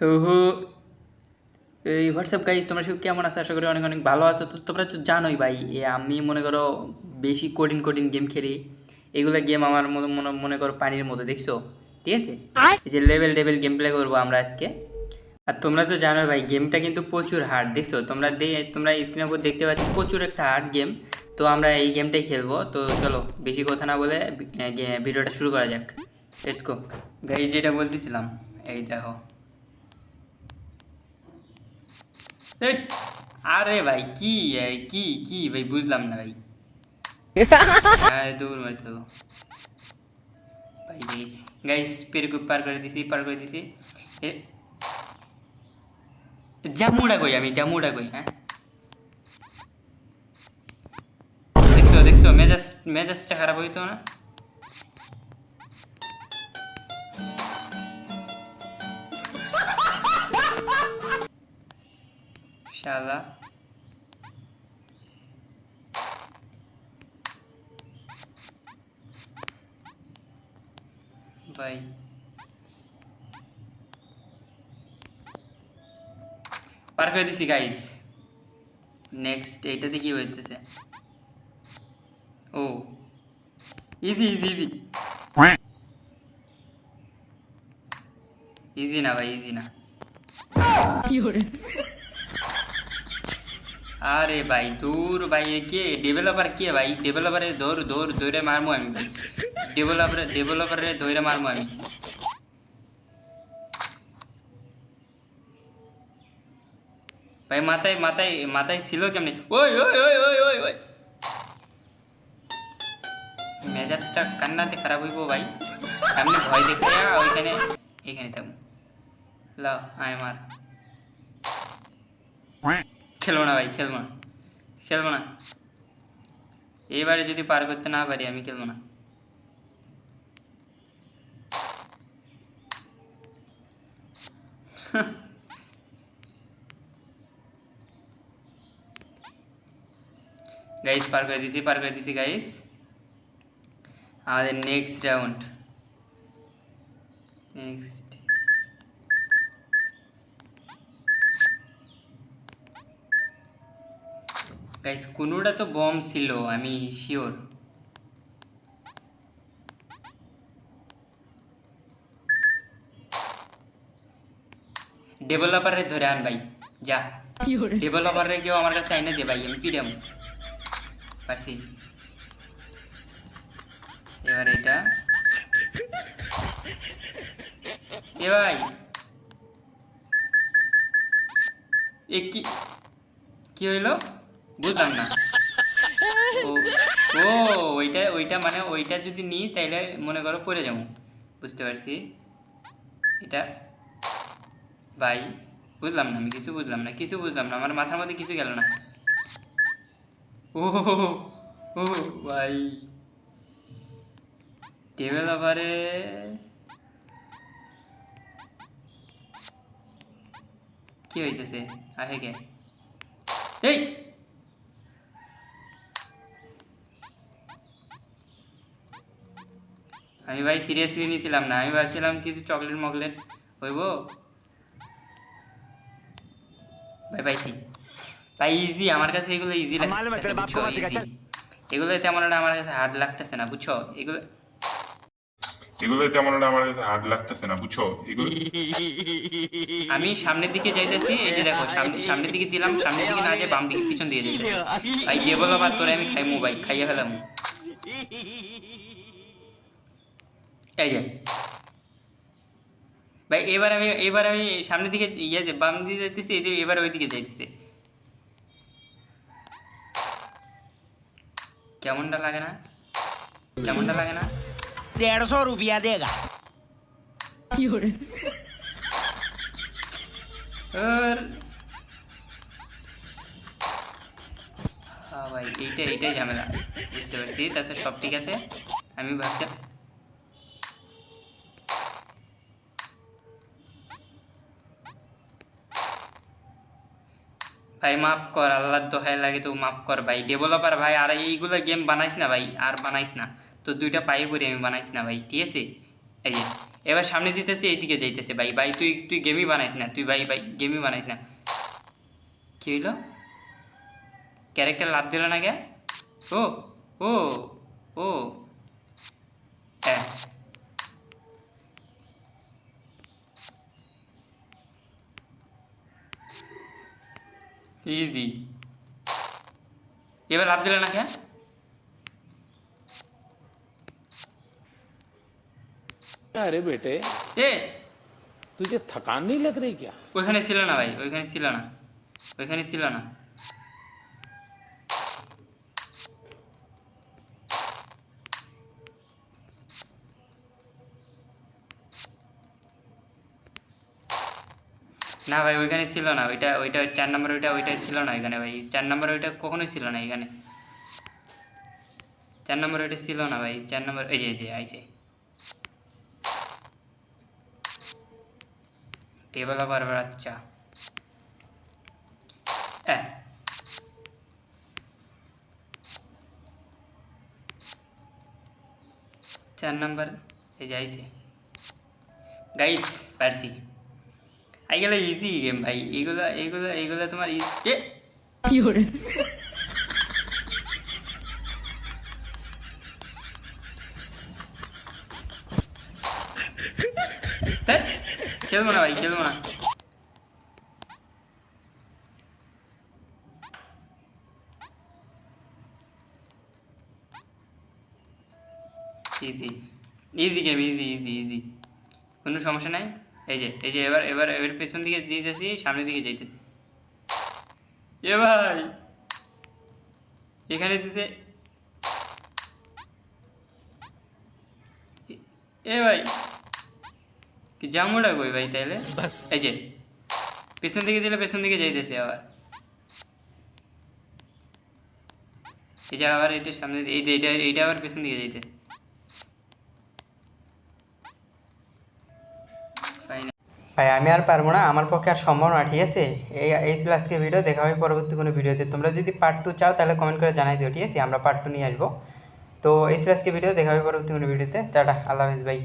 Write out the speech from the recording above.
হু এই WhatsApp guys তোমরা সব কেমন আছো? আশা করি অনেক অনেক ভালো আছো। তো তোমরা তো জানোই ভাই আমি মনে করো বেশি কঠিন কঠিন গেম খেলি। এগুলো গেম আমার মনে মনে করো পানির মতো দেখছ? ঠিক আছে? এই যে লেভেল লেভেল গেম প্লে করব আমরা আজকে। আর তোমরা তো জানো ভাই গেমটা কিন্তু প্রচুর হার্ড দেখছ? তোমরা তোমরা স্ক্রিনের উপর দেখতে পাচ্ছ প্রচুর একটা হার্ড গেম তো আমরা এই গেমটাই খেলব। তো চলো বেশি কথা না বলে ভিডিওটা শুরু করা যাক। লেটস গো গাইজ যেটা বলতেছিলাম এই দেখো এই, আরে ভাই কি এই, কি কি ভাই বুঝলাম না ভাই হ্যাঁ দৌড় মারতে হবে ভাই গাইস গাইস পেরকুপ পার করে দিছি পার করে দিছি এ জামুড়া কই আমি জামুড়া কই হ্যাঁ দেখছ দেখছ মেজাজ মেজাজটা খারাপ হইতো না শালা ভাই পার করে দিছি গাইস নেক্সট এইটাতে কি হইতেছে ও। ইজি ইজি ইজি ইজি না, ভাই ইজি না। আরে ভাই দূর ভাই এ কে ডেভেলপার কে ভাই ডেভেলপারে দৌড় দৌড় দৌড়ে মারমু আমি ভাই ডেভেলপারে ডেভেলপারে দৌড়ে মারমু আমি ভাই মাথায় মাথায় মাথায় ছিল কেমনি ওই ওই ওই ওই ওই ওই মেজাজটা কান্নাতে খারাপ হইব ভাই আপনি ভয় দেখে ওইখানে এখানে থাকুন লাও আয় মার খেলব না ভাই, খেলব না। খেলব না। এবারে যদি পার করতে না পারি, আমি খেলব না। গাইস পার করে দিছি, পার করে দিছি গাইস আমাদের নেক্সট রাউন্ড নেক্সট গাইস কোনোটা তো বম ছিল আমি শিওর ডেভেলপারে ধরে আন ভাই যা। ডেভেলপারে কেউ আমার কাছে আইনে দে ভাই আমি পিডাম পারছি। এবার এটা। এ ভাই। এ কি কি হইল? বুঝলাম না। ও ওইটা ওইটা মানে ওইটা যদি নিই তাইলে মনে করো পড়ে যাব। বুঝতে পারছি? এটা ভাই বুঝলাম না, আমি কিছু বুঝলাম না, কিছু বুঝলাম না, আমার মাথার মধ্যে কিছু গেল না। ও ও ভাই ডেভেলপারে কি হইতেছে? আহে কে এই! আমি ভাই সিরিয়াসলি নিয়েছিলাম না। আমি ভাবছিলাম কিছু চকলেট মকলেট হইব। ভাই পাইছি। ভাই ইজি আমার কাছে এগুলো ইজি বাপ বুঝছ? ইজি এগুলো তেমন একটা আমার কাছে হার্ড লাগতেছে না বুঝছ? এগুলো এগুলো তেমন একটা আমার কাছে হার্ড লাগতেছে না বুঝছ? এগুলো আমি সামনের দিকে যাইতেছি এই যে দেখো সামনে সামনের দিকে দিলাম সামনের দিকে না যে বাম দিকে পিছন যাইতেছি। ভাই ডেভেলপার তোরে আমি খাইমু ভাই খাইয়া ফেলাম। এই যে। ভাই এবার আমি এবার আমি সামনের দিকে ইয়ে বাম দিকে যাইতেছি এদিকে এবার ওই দিকে যাইতেছি। কেমনটা লাগে না? কেমনটা লাগে না? দেড়শো রুপিয়া দেগা। কি করে হ্যাঁ ভাই এইটা এইটাই ঝামেলা। বুঝতে পারছি তাছাড়া সব ঠিক আছে? আমি ভাবছি ভাই, মাফ কর, আল্লাহর দোহাই লাগে তো মাফ কর ভাই। ডেভেলপার ভাই, আর এইগুলো গেম বানাইস না ভাই, আর বানাইস না। তো দুইটা পায়ে করে আমি বানাইস না ভাই, ঠিক আছে? এই যে, এবার সামনে দিতেছে, এইদিকে যাইতেছে ভাই। ভাই, তুই তুই গেমই বানাইস না, তুই ভাই ভাই গেমই বানাইস না। কি হইল? ক্যারেক্টার লাভ দিল না কে? ও ও ও। ইজি এবার লাভ দিল না কে अरे बेटे এ तुझे थकान नहीं लग रही क्या ওইখানে ছিল না ভাই ওইখানে ছিল না ওইখানে ছিল না না ভাই, ওইখানে ছিল না। ওইটা ওইটা চার নম্বর ওইটা ওইটা ছিল না এখানে ভাই। চার নম্বর ওইটা কখনোই ছিল না এখানে। চার নম্বর ওইটা ছিল না ভাই। চার নম্বর, এই যে যে, আইছে। টেবল আবার বাচ্চা হ্যাঁ চার নম্বর, এই যাইছে গাইস পারছি। আই ইজি গেম ভাই এগুলো এগুলো এগুলো তোমার এ ধ্যাৎ, খেলব না ভাই খেলব না। Easy easy game easy easy easy কোনো সমস্যা নাই? এই যে এই যে এবার এবার এবার পেছন দিকে যেতেছি সামনের দিকে যাইতে এ ভাই! এখানে দিতে এ- ভাই! কি জামুটা কই ভাই তাইলে? এই যে পেছন দিকে দিলে পেছন দিকে যাইতেছে আবার। এই যে আবার এটা সামনে এই যে এইটা এইটা আবার পেছন দিকে যাইতে। ভাই, আমি আর পারব না, আমার পক্ষে আর সম্ভব না, ঠিক আছে? এই এই ছিল আজকে ভিডিও দেখা হবে পরবর্তী কোনো ভিডিওতে তোমরা যদি পার্ট টু চাও, তাহলে কমেন্ট করে জানাই দিও, ঠিক আছে? আমরা পার্ট টু নিয়ে আসব। তো, এই ছিল আজকে ভিডিও দেখা হবে পরবর্তী কোনো ভিডিওতে টাটা, আল্লাহ হাফিজ ভাই